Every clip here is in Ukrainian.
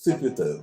Всіх вітаю.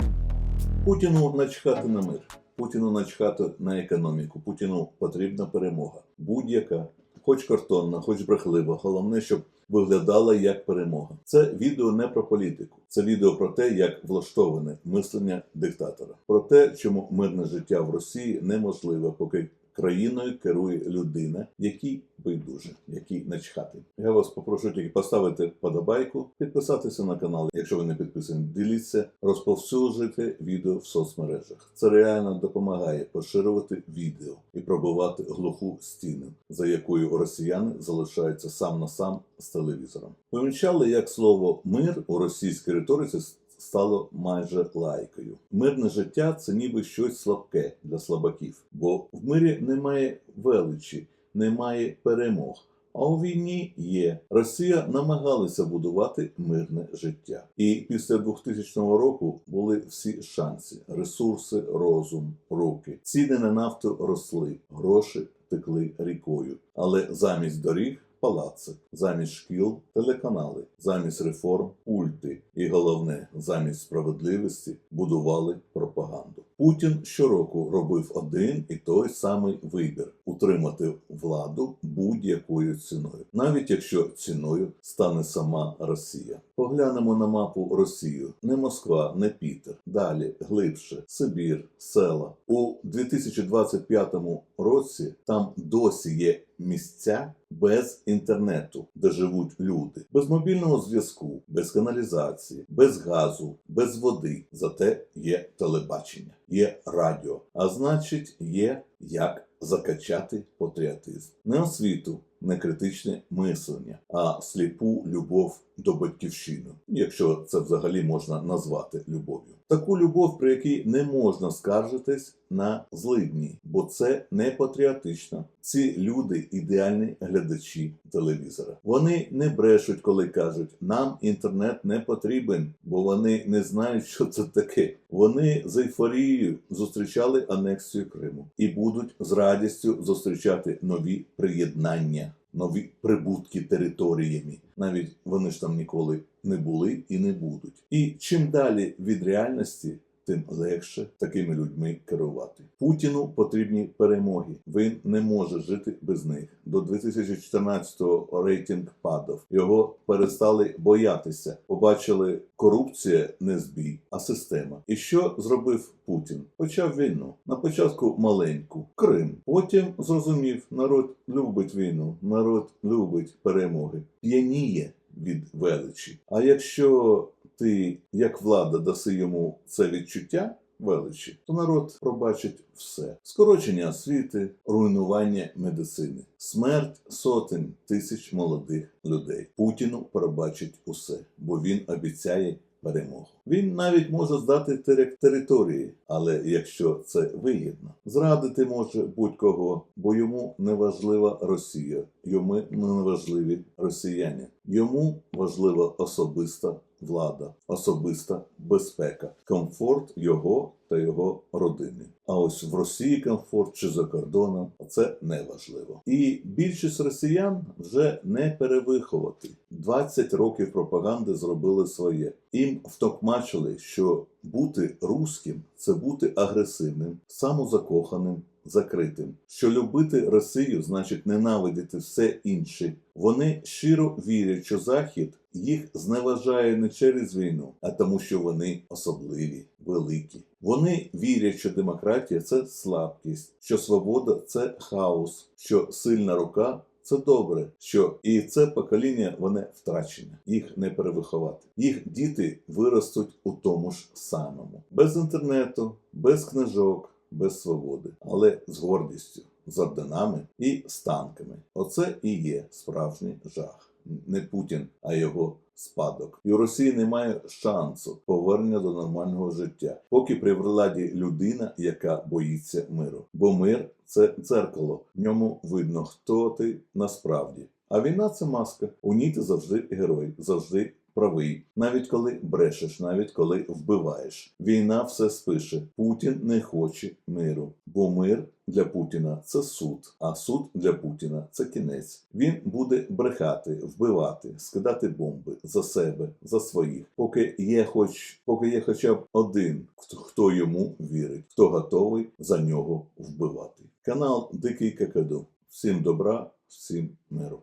Путіну начхати на мир. Путіну начхати на економіку. Путіну потрібна перемога. Будь-яка, хоч картонна, хоч брехлива. Головне, щоб виглядала як перемога. Це відео не про політику. Це відео про те, як влаштоване мислення диктатора. Про те, чому мирне життя в Росії неможливе, поки країною керує людина, який байдуже, який начхати. Я вас попрошу тільки поставити подобайку, підписатися на канал, якщо ви не підписані. Діліться, розповсюджуйте відео в соцмережах. Це реально допомагає поширювати відео і пробивати глуху стіну, за якою росіяни залишаються сам на сам з телевізором. Помічали, як слово мир у російській риториці стало майже лайкою. Мирне життя це ніби щось слабке для слабаків, бо в мирі немає величі, немає перемог. А у війні є. Росія намагалася будувати мирне життя. І після 2000 року були всі шанси, ресурси, розум, руки. Ціни на нафту росли, гроші текли рікою. Але замість доріг палаци, замість шкіл телеканали, замість реформ ульти. І головне, замість справедливості будували пропаганду. Путін щороку робив один і той самий вибір утримати владу будь-якою ціною, навіть якщо ціною стане сама Росія. Поглянемо на мапу Росію: не Москва, не Пітер. Далі глибше Сибір, села у 2025 році. Там досі є місця без інтернету, де живуть люди, без мобільного зв'язку, без каналізації, без газу, без води. Зате є телебачення, є радіо. А значить, є як закачати патріотизм, не освіту, не критичне мислення, а сліпу любов до батьківщини, якщо це взагалі можна назвати любов'ю. Таку любов, при якій не можна скаржитись на злидні, бо це не патріотично. Ці люди ідеальні глядачі телевізора. Вони не брешуть, коли кажуть, нам інтернет не потрібен, бо вони не знають, що це таке. Вони з ейфорією зустрічали анексію Криму і будуть з радістю зустрічати нові приєднання, нові прибутки територіями. Навіть вони ж там ніколи не були і не будуть. І чим далі від реальності. Тим легше такими людьми керувати. Путіну потрібні перемоги. Він не може жити без них. До 2014-го рейтинг падав. Його перестали боятися. Побачили, корупція не збій, а система. І що зробив Путін? Почав війну. На початку маленьку Крим. Потім зрозумів, народ любить війну, народ любить перемоги. П'яніє від величі. А якщо ти, як влада, даси йому це відчуття величі, то народ пробачить все: скорочення освіти, руйнування медицини, смерть сотень тисяч молодих людей. Путіну пробачить усе, бо він обіцяє. Перемогу він навіть може здати тери- території, але якщо це вигідно, зрадити може будь-кого, бо йому не важлива Росія, йому не важливі росіяни. Йому важлива особиста влада, особиста безпека, комфорт його та його родини. А ось в Росії комфорт чи за кордоном це не важливо. І більшість росіян вже не перевиховати. 20 років пропаганди зробили своє. Їм втокмачили, що бути руським це бути агресивним, самозакоханим, закритим. Що любити Росію значить ненавидіти все інше. Вони щиро вірять, що Захід їх зневажає не через війну, а тому, що вони особливі, великі. Вони вірять, що демократія це слабкість, що свобода це хаос, що сильна рука. Це добре, що і це покоління вони втрачене, їх не перевиховати. Їх діти виростуть у тому ж самому, без інтернету, без книжок, без свободи, але з гордістю, з орденами і з танками. Оце і є справжній жах. Не Путін, а його спадок. І у Росії немає шансу повернення до нормального життя, поки при владі людина, яка боїться миру. Бо мир це дзеркало, в ньому видно, хто ти насправді. А війна це маска. У ній ти завжди герой, завжди правий, навіть коли брешеш, навіть коли вбиваєш. Війна все спише. Путін не хоче миру, бо мир для Путіна це суд, а суд для Путіна це кінець. Він буде брехати, вбивати, скидати бомби за себе, за своїх, поки є, хоч поки є хоча б один, хто, йому вірить, хто готовий за нього вбивати. Канал Дикий Какаду. Всім добра, всім миру.